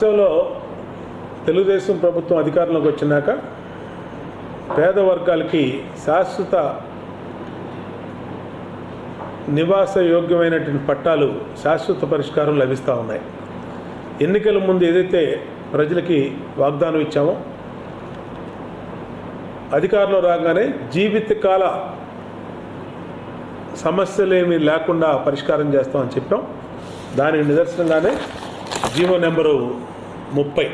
దేశంలో తెలుగుదేశం ప్రభుత్వం అధికారంలోకి వచ్చినాక పేద వర్గాలకి శాశ్వత నివాస యోగ్యమైనటువంటి పట్టాలు శాశ్వత పరిష్కారం లభిస్తూ ఉన్నాయి. ఎన్నికల ముందు ఏదైతే ప్రజలకి వాగ్దానం ఇచ్చామో అధికారంలో రాగానే జీవితకాల సమస్యలేమీ లేకుండా పరిష్కారం చేస్తామని చెప్పాం. దానికి నిదర్శనంగానే జీవో నెంబరు ముప్పై.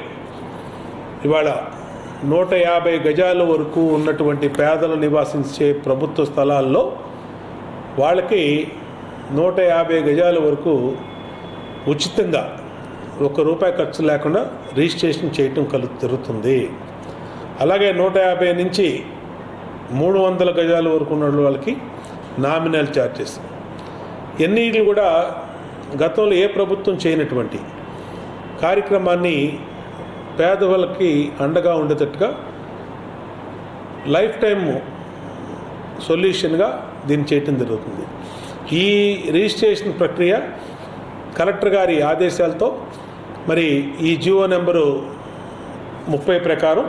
ఇవాళ నూట యాభై గజాల వరకు ఉన్నటువంటి పేదలు నివాసించే ప్రభుత్వ స్థలాల్లో వాళ్ళకి నూట యాభై గజాల వరకు ఉచితంగా ఒక్క రూపాయి ఖర్చు లేకుండా రిజిస్ట్రేషన్ చేయటం కలు జరుగుతుంది. అలాగే నూట యాభై నుంచి మూడు వందల గజాల వరకు ఉన్న వాళ్ళకి నామినల్ ఛార్జెస్ ఎన్నిటి కూడా గతంలో ఏ ప్రభుత్వం చేయనటువంటి కార్యక్రమాన్ని పేదవాళ్ళకి అండగా ఉండేటట్టుగా లైఫ్ టైం సొల్యూషన్గా దీన్ని చేయటం జరుగుతుంది. ఈ రిజిస్ట్రేషన్ ప్రక్రియ కలెక్టర్ గారి ఆదేశాలతో మరి ఈ జియో నెంబరు ముప్పై ప్రకారం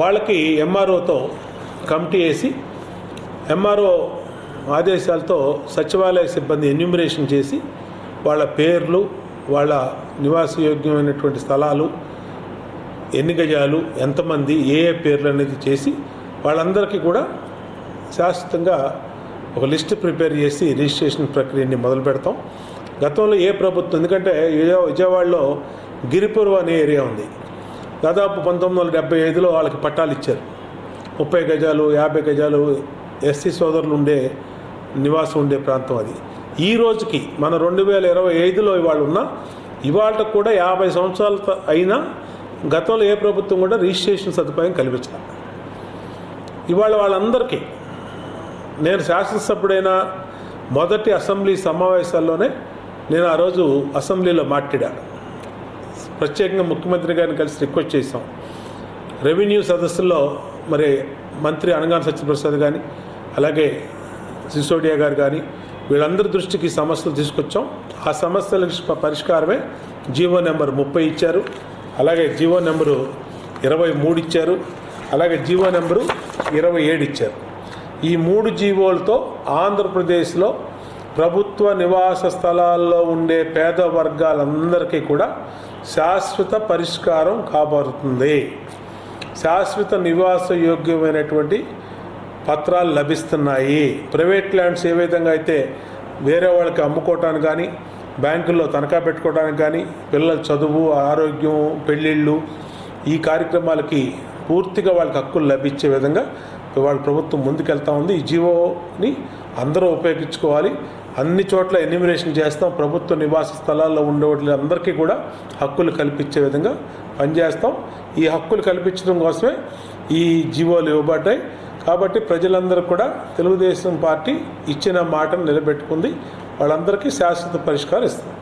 వాళ్ళకి ఎంఆర్ఓతో కమిటీ వేసి ఎంఆర్ఓ ఆదేశాలతో సచివాలయ సిబ్బంది ఎన్యూమరేషన్ చేసి వాళ్ళ పేర్లు వాళ్ళ నివాసయోగ్యమైనటువంటి స్థలాలు ఎన్ని గజాలు ఎంతమంది ఏ ఏ పేర్లు అనేది చేసి వాళ్ళందరికీ కూడా శాశ్వతంగా ఒక లిస్ట్ ప్రిపేర్ చేసి రిజిస్ట్రేషన్ ప్రక్రియని మొదలు పెడతాం. గతంలో ఏ ప్రభుత్వం ఎందుకంటే విజయవాడలో గిరిపురం అనే ఏరియా ఉంది. దాదాపు పంతొమ్మిది వందల డెబ్బై ఐదులో వాళ్ళకి పట్టాలు ఇచ్చారు. ముప్పై గజాలు యాభై గజాలు ఎస్సీ సోదరులు ఉండే నివాసం ఉండే ప్రాంతం అది. ఈ రోజుకి మన రెండు వేల ఇరవై ఐదులో ఇవాళ ఉన్న ఇవాళ కూడా యాభై సంవత్సరాలు అయినా గతంలో ఏ ప్రభుత్వం కూడా రిజిస్ట్రేషన్ సదుపాయం కల్పించాలి. ఇవాళ వాళ్ళందరికీ నేను శాసనసభ్యుడైన మొదటి అసెంబ్లీ సమావేశాల్లోనే నేను ఆ రోజు అసెంబ్లీలో మాట్లాడాను ప్రత్యేకంగా ముఖ్యమంత్రి గారిని కలిసి రిక్వెస్ట్ చేశాం. రెవెన్యూ సదస్సుల్లో మరి మంత్రి అనగాన సత్యప్రసాద్ కానీ అలాగే సిసోడియా గారు కానీ వీళ్ళందరి దృష్టికి సమస్యలు తీసుకొచ్చాం. ఆ సమస్యల పరిష్కారమే జీవో నెంబర్ ముప్పై ఇచ్చారు. అలాగే జీవో నెంబరు ఇరవై మూడు ఇచ్చారు. అలాగే జీవో నెంబరు ఇరవై ఏడు ఇచ్చారు. ఈ మూడు జీవోలతో ఆంధ్రప్రదేశ్లో ప్రభుత్వ నివాస స్థలాల్లో ఉండే పేద వర్గాలందరికీ కూడా శాశ్వత పరిష్కారం కాబడుతుంది శాశ్వత నివాస యోగ్యమైనటువంటి పత్రాలు లభిస్తున్నాయి. ప్రైవేట్ ల్యాండ్స్ ఏ విధంగా అయితే వేరే వాళ్ళకి అమ్ముకోవటానికి కానీ బ్యాంకుల్లో తనఖా పెట్టుకోవడానికి కానీ పిల్లల చదువు ఆరోగ్యం పెళ్ళిళ్ళు ఈ కార్యక్రమాలకి పూర్తిగా వాళ్ళకి హక్కులు లభించే విధంగా వాళ్ళ ప్రభుత్వం ముందుకెళ్తా ఉంది. ఈ జీవోని అందరూ ఉపయోగించుకోవాలి. అన్ని చోట్ల ఎన్యూమినేషన్ చేస్తాం. ప్రభుత్వ నివాస స్థలాల్లో ఉండే వాళ్ళందరికీ కూడా హక్కులు కల్పించే విధంగా పనిచేస్తాం. ఈ హక్కులు కల్పించడం కోసమే ఈ జీవోలు ఇవ్వబడ్డాయి. కాబట్టి ప్రజలందరూ కూడా తెలుగుదేశం పార్టీ ఇచ్చిన మాటను నిలబెట్టుకుంది. వాళ్ళందరికీ శాశ్వత పరిష్కారం ఇస్తుంది.